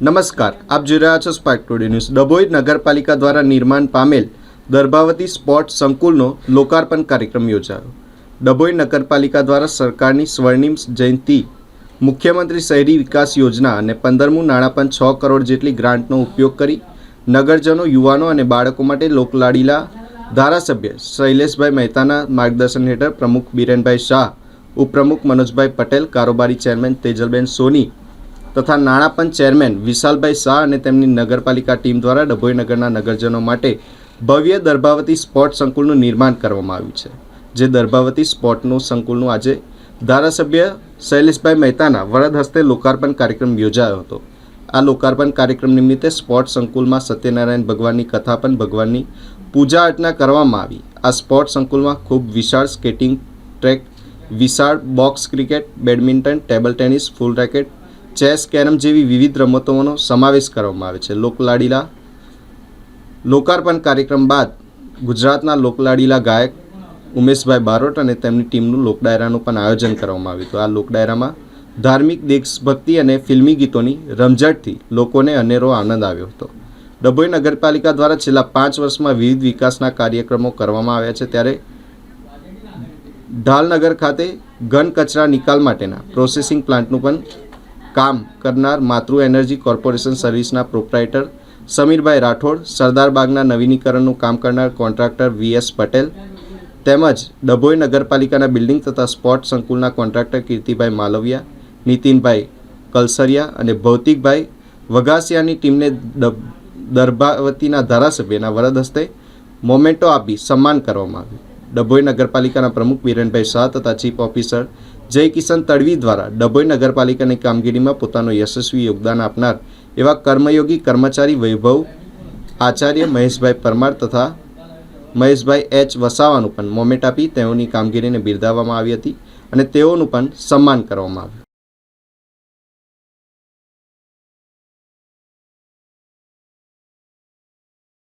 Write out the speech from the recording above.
નમસ્કાર, આપ જોઈ રહ્યા છો સ્પાર્ક ટુડે ન્યૂઝ ડભોઈ નગરપાલિકા દ્વારા નિર્માણ પામેલ દર્ભાવતી સ્પોર્ટ સંકુલનો લોકાર્પણ કાર્યક્રમ યોજાયો. ડભોઈ નગરપાલિકા દ્વારા સરકારની સ્વર્ણિમ જયંતિ, મુખ્યમંત્રી શહેરી વિકાસ યોજના અને પંદરમું નાણાપંચ છ કરોડ જેટલી ગ્રાન્ટનો ઉપયોગ કરી નગરજનો, યુવાનો અને બાળકો માટે લોકલાડીલા ધારાસભ્ય શૈલેષભાઈ મહેતાના માર્ગદર્શન હેઠળ પ્રમુખ બિરેનભાઈ શાહ, ઉપપ્રમુખ મનોજભાઈ પટેલ, કારોબારી ચેરમેન તેજલબેન સોની તથા નાણાપંચ ચેરમેન વિશાલભાઈ શાહ અને તેમની નગરપાલિકા ટીમ દ્વારા ડભોઈ નગરના નગરજનો માટે ભવ્ય દર્ભાવતી સ્પોર્ટ સંકુલનું નિર્માણ કરવામાં આવ્યું છે. જે દર્ભાવતી સ્પોર્ટનું સંકુલનું આજે ધારાસભ્ય શૈલેષભાઈ મહેતાના વરદ હસ્તે લોકાર્પણ કાર્યક્રમ યોજાયો હતો. આ લોકાર્પણ કાર્યક્રમ નિમિત્તે સ્પોર્ટ સંકુલમાં સત્યનારાયણ ભગવાનની કથા પણ ભગવાનની પૂજા અર્ચના કરવામાં આવી. આ સ્પોર્ટ સંકુલમાં ખૂબ વિશાળ સ્કેટિંગ ટ્રેક, વિશાળ box cricket, badminton, table tennis, ફૂલ રેકેટ ચેસ કેરમ જેવી વિવિધ રમતોનો સમાવેશ કરવામાં આવે છે. લોકલાડીલા લોકાર્પણ કાર્યક્રમ બાદ ગુજરાતના લોકલાડીલા ગાયક ઉમેશભાઈ બારોટ અને તેમની ટીમનું લોકડાયરાનું પણ આયોજન કરવામાં આવ્યું હતું. આ લોકડાયરામાં ધાર્મિક દેશભક્તિ અને ફિલ્મી ગીતોની રમઝટથી લોકોને અનેરો આનંદ આવ્યો હતો. ડભોઈ નગરપાલિકા દ્વારા છેલ્લા પાંચ વર્ષમાં વિવિધ વિકાસના કાર્યક્રમો કરવામાં આવ્યા છે. ત્યારે ઢાલનગર ખાતે ઘન કચરા નિકાલ માટેના પ્રોસેસિંગ પ્લાન્ટનું પણ કામ કરનાર માતૃ એનર્જી કોર્પોરેશન સર્વિસના પ્રોપરાઇટર સમીરભાઈ રાઠોડ સરદારબાગના નવીનીકરણનું કામ કરનાર કોન્ટ્રાક્ટર વીએસ પટેલ તેમજ ડભોઈ નગરપાલિકાના બિલ્ડિંગ તથા સ્પોર્ટ સંકુલના કોન્ટ્રાક્ટર કીર્તિભાઈ માલવિયા, નીતિનભાઈ કલસરિયા અને ભૌતિકભાઈ વઘાસિયાની ટીમને દરભાવતીના ધારાસભ્યના વરદ હસ્તે મોમેન્ટો આપી સન્માન કરવામાં આવ્યું. ડભોઈ નગરપાલિકાના પ્રમુખ બીરેનભાઈ શાહ તથા ચીફ ઓફિસર જય કિશન તડવી દ્વારા ડભોઈ નગરપાલિકાની કામગીરીમાં પોતાનું યશસ્વી યોગદાન આપનાર એવા કર્મયોગી કર્મચારી વૈભવ આચાર્ય મહેશભાઈ પરમાર તથા મહેશભાઈ એચ વસાવાનું પણ મોમેન્ટ આપી તેઓની કામગીરીને બિરદાવવામાં આવી હતી અને તેઓનું પણ સન્માન કરવામાં આવ્યું.